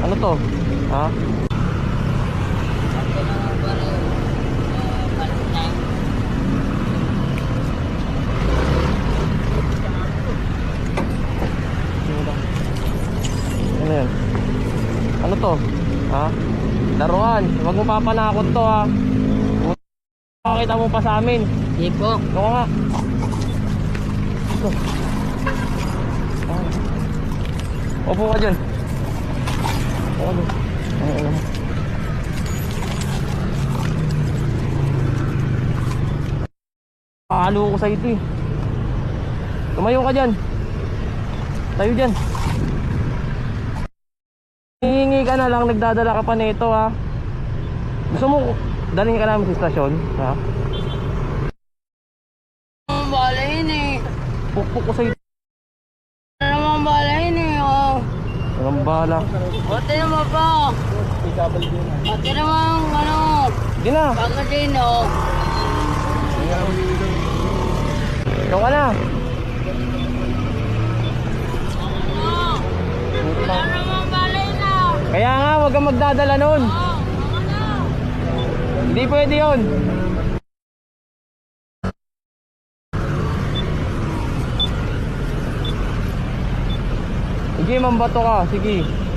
Ano to? Ha? Ano yan? Ano to? Ha? Laruan. Huwag mo papanakot to ha. Makakita mo pa sa amin. Hindi po. Ito nga. Opo ka dyan. Ano mo. Pakalo ko sa ito eh. Tumayo ka dyan. Tayo dyan. Hihingi ka na lang, nagdadala ka pa nito ha. Gusto mo, dalhin ka namin sa istasyon, ha? Ang bala yun eh. Pukpuk ko sa'yo. Ano naman bala. Walang bala. Buti naman po. Buti naman ano. Sige na. Bago din oh. Ikaw ka na. Wala naman bala yun ah. Kaya nga, huwag kang magdadala nun. Ano? Hindi pwede yun. Sige, mambato ka. Sige.